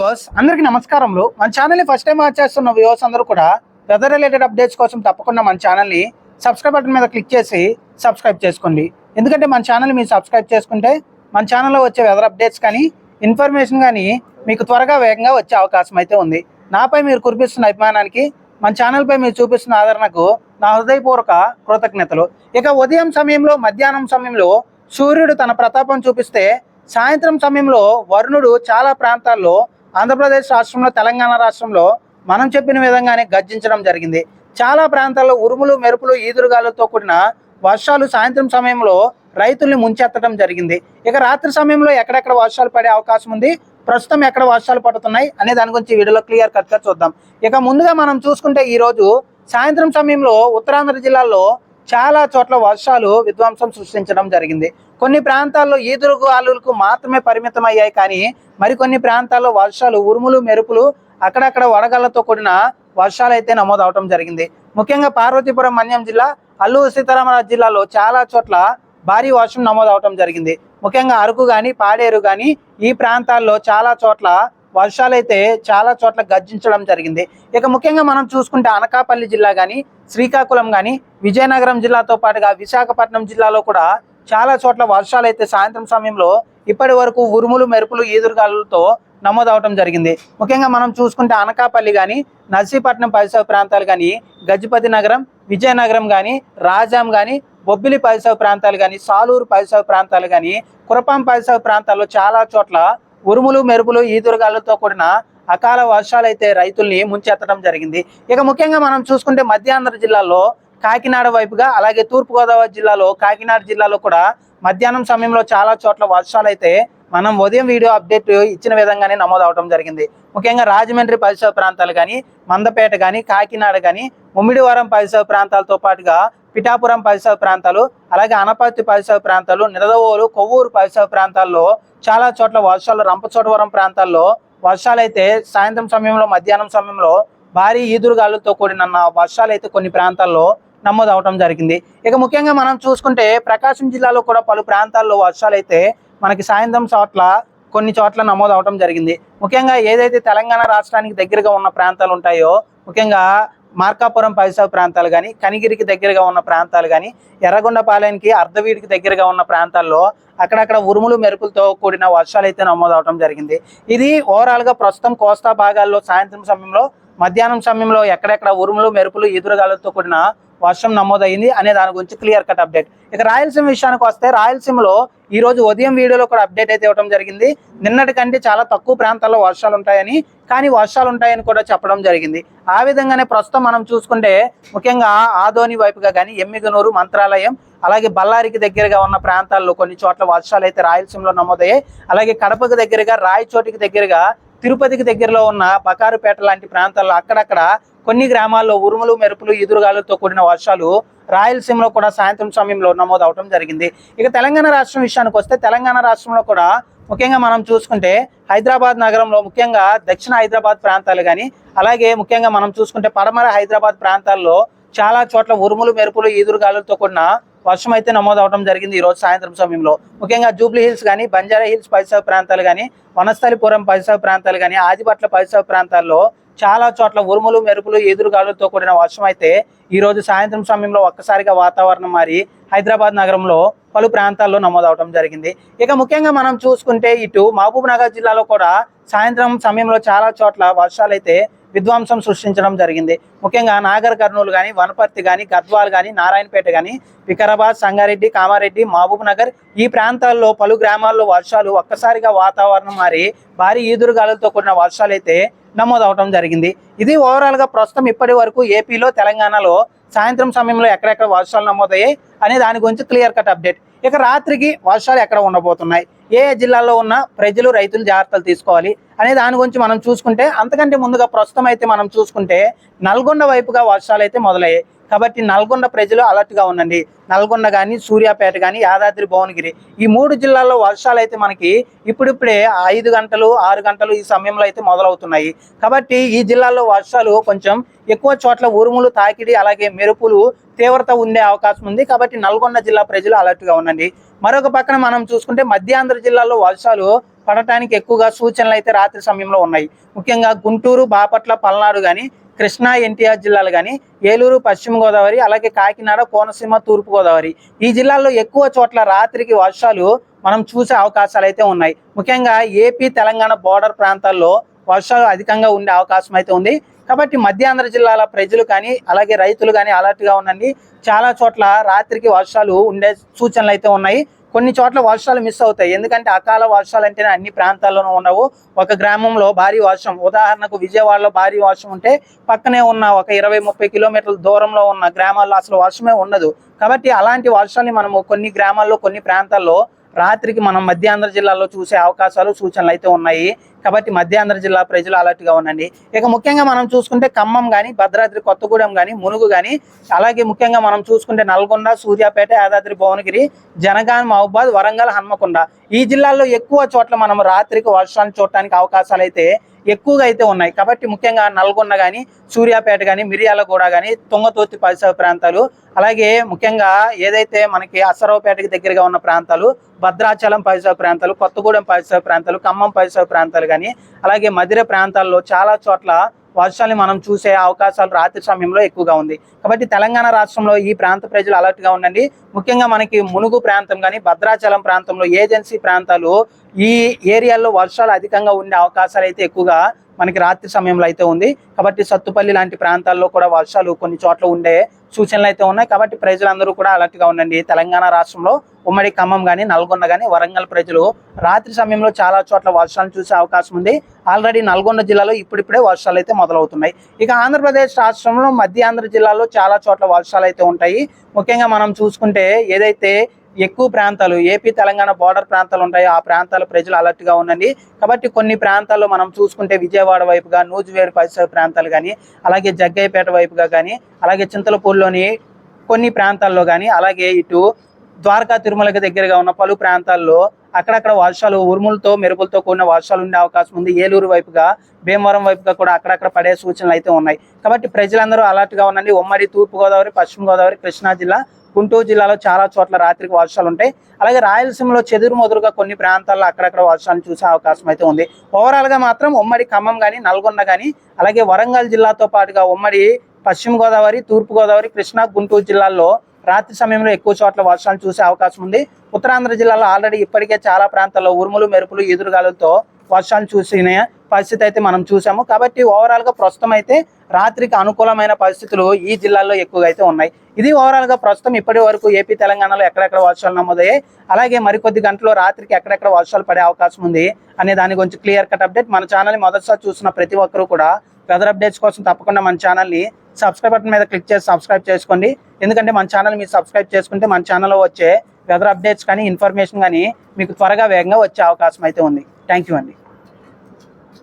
Viewers అందరికీ నమస్కారములు. మన ఛానల్ని ఫస్ట్ టైం వాచ్ చేస్తున్న వ్యూవర్స్ అందరూ కూడా వెదర్ రిలేటెడ్ అప్డేట్స్ కోసం తప్పకుండా మన ఛానల్ని సబ్స్క్రైబ్ బటన్ మీద క్లిక్ చేసి సబ్స్క్రైబ్ చేసుకోండి. ఎందుకంటే మన ఛానల్ మీరు సబ్స్క్రైబ్ చేసుకుంటే మన ఛానల్లో వచ్చే వెదర్ అప్డేట్స్ కానీ ఇన్ఫర్మేషన్ కానీ మీకు త్వరగా వేగంగా వచ్చే అవకాశం అయితే ఉంది. నాపై మీరు కురిపిస్తున్న అభిమానానికి మన ఛానల్పై మీరు చూపిస్తున్న ఆదరణకు నా హృదయపూర్వక కృతజ్ఞతలు. ఇక ఉదయం సమయంలో మధ్యాహ్నం సమయంలో సూర్యుడు తన ప్రతాపం చూపిస్తే సాయంత్రం సమయంలో వరుణుడు చాలా ప్రాంతాల్లో ఆంధ్రప్రదేశ్ రాష్ట్రంలో తెలంగాణ రాష్ట్రంలో మనం చెప్పిన విధంగానే గర్జించడం జరిగింది. చాలా ప్రాంతాల్లో ఉరుములు మెరుపులు ఈదురుగాలతో కూడిన వర్షాలు సాయంత్రం సమయంలో రైతుల్ని ముంచెత్తడం జరిగింది. ఇక రాత్రి సమయంలో ఎక్కడెక్కడ వర్షాలు పడే అవకాశం ఉంది? ప్రస్తుతం ఎక్కడ వర్షాలు పడుతున్నాయి? అనే దాని గురించి వీడియోలో క్లియర్ కట్గా చూద్దాం. ఇక ముందుగా మనం చూసుకుంటే ఈరోజు సాయంత్రం సమయంలో ఉత్తరాంధ్ర జిల్లాల్లో చాలా చోట్ల వర్షాలు విధ్వంసం సృష్టించడం జరిగింది. కొన్ని ప్రాంతాల్లో ఈదురుగు ఆలులకు మాత్రమే పరిమితం అయ్యాయి కానీ మరికొన్ని ప్రాంతాల్లో వర్షాలు ఉరుములు మెరుపులు అక్కడక్కడ వడగళ్ళతో కూడిన వర్షాలు అయితే నమోదు జరిగింది. ముఖ్యంగా పార్వతీపురం మన్యం జిల్లా అల్లూరు సీతారామరాజు జిల్లాలో చాలా చోట్ల భారీ వర్షం నమోదు జరిగింది. ముఖ్యంగా అరకు కానీ పాడేరు కానీ ఈ ప్రాంతాల్లో చాలా చోట్ల వర్షాలైతే చాలా చోట్ల గర్జించడం జరిగింది. ఇక ముఖ్యంగా మనం చూసుకుంటే అనకాపల్లి జిల్లా కానీ శ్రీకాకుళం కానీ విజయనగరం జిల్లాతో పాటుగా విశాఖపట్నం జిల్లాలో కూడా చాలా చోట్ల వర్షాలు అయితే సాయంత్రం సమయంలో ఇప్పటి వరకు ఉరుములు మెరుపులు ఈదురుగాలతో నమోదవటం జరిగింది. ముఖ్యంగా మనం చూసుకుంటే అనకాపల్లి కానీ నర్సీపట్నం పరిసర ప్రాంతాలు కానీ గజపతి నగరం విజయనగరం కానీ రాజాం కానీ బొబ్బిలి పరిసర ప్రాంతాలు కానీ సాలూరు పరిసర ప్రాంతాలు కానీ కురపాం పరిసర ప్రాంతాల్లో చాలా చోట్ల ఉరుములు మెరుపులు ఈదురుగాలతో కూడిన అకాల వర్షాలు అయితే రైతుల్ని ముంచెత్తడం జరిగింది. ఇక ముఖ్యంగా మనం చూసుకుంటే మధ్యాంధ్ర జిల్లాలో కాకినాడ వైపుగా అలాగే తూర్పుగోదావరి జిల్లాలో కాకినాడ జిల్లాలో కూడా మధ్యాహ్నం సమయంలో చాలా చోట్ల వర్షాలు అయితే మనం ఉదయం వీడియో అప్డేట్ ఇచ్చిన విధంగానే నమోదు అవడం జరిగింది. ముఖ్యంగా రాజమండ్రి పరిసర ప్రాంతాలు కానీ మందపేట కానీ కాకినాడ కానీ ముమ్మిడివరం పరిసర ప్రాంతాలతో పాటుగా పిఠాపురం పరిసర ప్రాంతాలు అలాగే అనపర్తి పరిసర ప్రాంతాలు నిడదవోలు కొవ్వూరు పరిసర ప్రాంతాల్లో చాలా చోట్ల వర్షాలు రంపచోడవరం ప్రాంతాల్లో వర్షాలైతే సాయంత్రం సమయంలో మధ్యాహ్నం సమయంలో భారీ ఈదురుగాలులతో కూడిన వర్షాలైతే కొన్ని ప్రాంతాల్లో నమోదు అవడం జరిగింది. ఇక ముఖ్యంగా మనం చూసుకుంటే ప్రకాశం జిల్లాలో కూడా పలు ప్రాంతాల్లో వర్షాలు అయితే మనకి సాయంత్రం చోట్ల కొన్ని చోట్ల నమోదు అవడం జరిగింది. ముఖ్యంగా ఏదైతే తెలంగాణ రాష్ట్రానికి దగ్గరగా ఉన్న ప్రాంతాలు ఉంటాయో ముఖ్యంగా మార్కాపురం పరిసర ప్రాంతాలు కానీ కనిగిరికి దగ్గరగా ఉన్న ప్రాంతాలు కానీ ఎర్రగొండపాలెంకి అర్ధవీడికి దగ్గరగా ఉన్న ప్రాంతాల్లో అక్కడక్కడ ఉరుములు మెరుపులతో కూడిన వర్షాలు అయితే నమోదు అవడం జరిగింది. ఇది ఓవరాల్గా ప్రస్తుతం కోస్తా భాగాల్లో సాయంత్రం సమయంలో మధ్యాహ్నం సమయంలో ఎక్కడెక్కడ ఉరుములు మెరుపులు ఎదురుగాలతో కూడిన వర్షం నమోదైంది అనే దాని గురించి క్లియర్ కట్ అప్డేట్ ఇక రాయలసీమ విషయానికి వస్తే రాయలసీమలో ఈ రోజు ఉదయం వీడియోలో కూడా అప్డేట్ అయితే ఇవ్వడం జరిగింది. నిన్నటి కంటే చాలా తక్కువ ప్రాంతాల్లో వర్షాలు ఉంటాయని కానీ వర్షాలు ఉంటాయని కూడా చెప్పడం జరిగింది. ఆ విధంగానే ప్రస్తుతం మనం చూసుకుంటే ముఖ్యంగా ఆదోని వైపుగా కానీ ఎమ్మిగనూరు మంత్రాలయం అలాగే బళ్ళారికి దగ్గరగా ఉన్న ప్రాంతాల్లో కొన్ని చోట్ల వర్షాలు అయితే రాయలసీమలో నమోదయ్యాయి. అలాగే కడపకు దగ్గరగా రాయచోటికి దగ్గరగా తిరుపతికి దగ్గరలో ఉన్న బకారుపేట లాంటి ప్రాంతాల్లో అక్కడక్కడ కొన్ని గ్రామాల్లో ఉరుములు మెరుపులు ఎదురుగాలతో కూడిన వర్షాలు రాయలసీమలో కూడా సాయంత్రం సమయంలో నమోదు అవడం జరిగింది. ఇక తెలంగాణ రాష్ట్రం విషయానికి వస్తే తెలంగాణ రాష్ట్రంలో కూడా ముఖ్యంగా మనం చూసుకుంటే హైదరాబాద్ నగరంలో ముఖ్యంగా దక్షిణ హైదరాబాద్ ప్రాంతాలు కానీ అలాగే ముఖ్యంగా మనం చూసుకుంటే పడమర హైదరాబాద్ ప్రాంతాల్లో చాలా చోట్ల ఉరుములు మెరుపులు ఈదురుగాలులతో కూడిన వర్షం అయితే నమోదు అవడం జరిగింది ఈ రోజు సాయంత్రం సమయంలో. ముఖ్యంగా జూబ్లీ హిల్స్ కానీ బంజారా హిల్స్ పరిసర ప్రాంతాలు కానీ వనస్థలిపురం పరిసర ప్రాంతాలు కానీ ఆదిపట్ల పరిసర ప్రాంతాల్లో చాలా చోట్ల ఉరుములు మెరుపులు ఎదురుగాలులతో కూడిన వర్షం అయితే ఈ రోజు సాయంత్రం సమయంలో ఒక్కసారిగా వాతావరణం మారి హైదరాబాద్ నగరంలో పలు ప్రాంతాల్లో నమోదవడం జరిగింది. ఇక ముఖ్యంగా మనం చూసుకుంటే ఇటు మహబూబ్ నగర్ జిల్లాలో కూడా సాయంత్రం సమయంలో చాలా చోట్ల వర్షాలైతే విధ్వంసం సృష్టించడం జరిగింది. ముఖ్యంగా నాగర్ కర్నూలు కానీ వనపర్తి కానీ గద్వాల్ కానీ నారాయణపేట కానీ వికారాబాద్ సంగారెడ్డి కామారెడ్డి మహబూబ్ నగర్ ఈ ప్రాంతాల్లో పలు గ్రామాల్లో వర్షాలు ఒక్కసారిగా వాతావరణం మారి భారీ ఈదురుగాలులతో కూడిన వర్షాలు అయితే నమోదు అవడం జరిగింది. ఇది ఓవరాల్గా ప్రస్తుతం ఇప్పటి వరకు ఏపీలో తెలంగాణలో సాయంత్రం సమయంలో ఎక్కడెక్కడ వర్షాలు నమోదయ్యాయి అనే దాని గురించి క్లియర్ కట్ అప్డేట్. ఇక రాత్రికి వర్షాలు ఎక్కడ ఉండబోతున్నాయి? ఏ జిల్లాలో జిల్లాల్లో ఉన్న ప్రజలు రైతులు జాగ్రత్తలు తీసుకోవాలి అనే దాని గురించి మనం చూసుకుంటే అంతకంటే ముందుగా ప్రస్తుతం అయితే మనం చూసుకుంటే నల్గొండ వైపుగా వర్షాలు అయితే మొదలయ్యాయి. కాబట్టి నల్గొండ ప్రజలు అలర్ట్గా ఉండండి. నల్గొండ కానీ సూర్యాపేట కానీ యాదాద్రి భువనగిరి ఈ మూడు జిల్లాల్లో వర్షాలు అయితే మనకి ఇప్పుడిప్పుడే ఐదు గంటలు ఆరు గంటలు ఈ సమయంలో అయితే మొదలవుతున్నాయి. కాబట్టి ఈ జిల్లాల్లో వర్షాలు కొంచెం ఎక్కువ చోట్ల ఉరుములు తాకిడి అలాగే మెరుపులు తీవ్రత ఉండే అవకాశం ఉంది. కాబట్టి నల్గొండ జిల్లా ప్రజలు అలర్ట్గా ఉండండి. మరొక పక్కన మనం చూసుకుంటే మధ్యాంధ్ర జిల్లాలో వర్షాలు పడటానికి ఎక్కువగా సూచనలు అయితే రాత్రి సమయంలో ఉన్నాయి. ముఖ్యంగా గుంటూరు బాపట్ల పల్నాడు కానీ కృష్ణా ఎన్టీఆర్ జిల్లాలు కానీ ఏలూరు పశ్చిమ గోదావరి అలాగే కాకినాడ కోనసీమ తూర్పు గోదావరి ఈ జిల్లాల్లో ఎక్కువ చోట్ల రాత్రికి వర్షాలు మనం చూసే అవకాశాలు అయితే ఉన్నాయి. ముఖ్యంగా ఏపీ తెలంగాణ బోర్డర్ ప్రాంతాల్లో వర్షాలు అధికంగా ఉండే అవకాశం అయితే ఉంది. కాబట్టి మధ్యాంధ్ర జిల్లాల ప్రజలు కానీ అలాగే రైతులు కానీ అలర్ట్గా ఉండండి. చాలా చోట్ల రాత్రికి వర్షాలు ఉండే సూచనలు అయితే ఉన్నాయి. కొన్ని చోట్ల వర్షాలు మిస్ అవుతాయి. ఎందుకంటే అకాల వర్షాలు అంటేనే అన్ని ప్రాంతాల్లోనూ ఉండవు. ఒక గ్రామంలో భారీ వర్షం ఉదాహరణకు విజయవాడలో భారీ వర్షం ఉంటే పక్కనే ఉన్న ఒక ఇరవై ముప్పై కిలోమీటర్ల దూరంలో ఉన్న గ్రామాల్లో అసలు వర్షమే ఉండదు. కాబట్టి అలాంటి వర్షాన్ని మనము కొన్ని గ్రామాల్లో కొన్ని ప్రాంతాల్లో రాత్రికి మనం మధ్యాంధ్ర జిల్లాలో చూసే అవకాశాలు సూచనలు అయితే ఉన్నాయి. కాబట్టి మధ్యాంధ్ర జిల్లా ప్రజలు అలర్ట్గా ఉండండి. ఇక ముఖ్యంగా మనం చూసుకుంటే ఖమ్మం కానీ భద్రాద్రి కొత్తగూడెం కానీ మునుగు కానీ అలాగే ముఖ్యంగా మనం చూసుకుంటే నల్గొండ సూర్యాపేట యాదాద్రి భువనగిరి జనగాం మహబాద్ వరంగల్ హన్మకొండ. ఈ జిల్లాల్లో ఎక్కువ చోట్ల మనం రాత్రికి వర్షాలు చూడటానికి అవకాశాలు అయితే ఎక్కువగా అయితే ఉన్నాయి. కాబట్టి ముఖ్యంగా నల్గొండ కానీ సూర్యాపేట కానీ మిర్యాలగూడ కానీ తుంగతోర్తి పరిసర ప్రాంతాలు అలాగే ముఖ్యంగా ఏదైతే మనకి అసరావుపేటకి దగ్గరగా ఉన్న ప్రాంతాలు భద్రాచలం పరిసర ప్రాంతాలు కొత్తగూడెం పరిసర ప్రాంతాలు ఖమ్మం పరిసర ప్రాంతాలు కానీ అలాగే మధిర ప్రాంతాల్లో చాలా చోట్ల వర్షాలు మనం చూసే అవకాశాలు రాత్రి సమయంలో ఎక్కువగా ఉంది. కాబట్టి తెలంగాణ రాష్ట్రంలో ఈ ప్రాంత ప్రజలు అలర్ట్గా ఉండండి. ముఖ్యంగా మనకి మునుగు ప్రాంతం కానీ భద్రాచలం ప్రాంతంలో ఏజెన్సీ ప్రాంతాలు ఈ ఏరియాల్లో వర్షాలు అధికంగా ఉండే అవకాశాలు అయితే ఎక్కువగా మనకి రాత్రి సమయంలో అయితే ఉంది. కాబట్టి సత్తుపల్లి లాంటి ప్రాంతాల్లో కూడా వర్షాలు కొన్ని చోట్ల ఉండే సూచనలు అయితే ఉన్నాయి. కాబట్టి ప్రజలందరూ కూడా అలర్ట్గా ఉండండి. తెలంగాణ రాష్ట్రంలో ఉమ్మడి ఖమ్మం కానీ నల్గొండ కానీ వరంగల్ ప్రజలు రాత్రి సమయంలో చాలా చోట్ల వర్షాలు చూసే అవకాశం ఉంది. ఆల్రెడీ నల్గొండ జిల్లాలో ఇప్పుడిప్పుడే వర్షాలు అయితే మొదలవుతున్నాయి. ఇక ఆంధ్రప్రదేశ్ రాష్ట్రంలో మధ్య ఆంధ్ర జిల్లాలో చాలా చోట్ల వర్షాలు అయితే ఉంటాయి. ముఖ్యంగా మనం చూసుకుంటే ఏదైతే ఎక్కువ ప్రాంతాలు ఏపీ తెలంగాణ బార్డర్ ప్రాంతాలు ఉంటాయి. ఆ ప్రాంతాల ప్రజలు అలర్ట్గా ఉండండి. కాబట్టి కొన్ని ప్రాంతాల్లో మనం చూసుకుంటే విజయవాడ వైపుగా నూజివేడు పరిసర ప్రాంతాలు కానీ అలాగే జగ్గయ్యపేట వైపుగా కానీ అలాగే చింతలపూడిలోని కొన్ని ప్రాంతాల్లో కానీ అలాగే ఇటు ద్వారకా తిరుమలకి దగ్గరగా ఉన్న పలు ప్రాంతాల్లో అక్కడక్కడ వర్షాలు ఉరుములతో మెరుపులతో కూడిన వర్షాలు ఉండే అవకాశం ఉంది. ఏలూరు వైపుగా భీమవరం వైపుగా కూడా అక్కడక్కడ పడే సూచనలు అయితే ఉన్నాయి. కాబట్టి ప్రజలందరూ అలర్ట్గా ఉండండి. ఉమ్మడి తూర్పుగోదావరి పశ్చిమ గోదావరి కృష్ణా జిల్లా గుంటూరు జిల్లాలో చాలా చోట్ల రాత్రికి వర్షాలు ఉంటాయి. అలాగే రాయలసీమలో చెదురు మొదురుగా కొన్ని ప్రాంతాల్లో అక్కడక్కడ వర్షాలు చూసే అవకాశం అయితే ఉంది. ఓవరాల్గా మాత్రం ఉమ్మడి ఖమ్మం కానీ నల్గొండ కానీ అలాగే వరంగల్ జిల్లాతో పాటుగా ఉమ్మడి పశ్చిమ గోదావరి తూర్పు గోదావరి కృష్ణా గుంటూరు జిల్లాల్లో రాత్రి సమయంలో ఎక్కువ చోట్ల వర్షాలు చూసే అవకాశం ఉంది. ఉత్తరాంధ్ర జిల్లాలో ఆల్రెడీ ఇప్పటికే చాలా ప్రాంతాల్లో ఉరుములు మెరుపులు ఎదురుగాలతో వర్షాలు చూసిన పరిస్థితి అయితే మనం చూసాము. కాబట్టి ఓవరాల్గా ప్రస్తుతం అయితే రాత్రికి అనుకూలమైన పరిస్థితులు ఈ జిల్లాల్లో ఎక్కువగా అయితే ఉన్నాయి. ఇది ఓవరాల్గా ప్రస్తుతం ఇప్పటి వరకు ఏపీ తెలంగాణలో ఎక్కడెక్కడ వర్షాలు నమోదయ్యాయి అలాగే మరికొద్ది గంటల్లో రాత్రికి ఎక్కడెక్కడ వర్షాలు పడే అవకాశం ఉంది అనే దాని గురించి క్లియర్ కట్ అప్డేట్ మన ఛానల్ మొదటిసారి చూసిన ప్రతి ఒక్కరూ కూడా వెదర్ అప్డేట్స్ కోసం తప్పకుండా మన ఛానల్ని సబ్స్క్రైబ్ బటన్ మీద క్లిక్ చేసి సబ్స్క్రైబ్ చేసుకోండి. ఎందుకంటే మన ఛానల్ మీరు సబ్స్క్రైబ్ చేసుకుంటే మన ఛానల్లో వచ్చే వెదర్ అప్డేట్స్ కానీ ఇన్ఫర్మేషన్ కానీ మీకు త్వరగా వేగంగా వచ్చే అవకాశం అయితే ఉంది. థ్యాంక్ యూ అండి.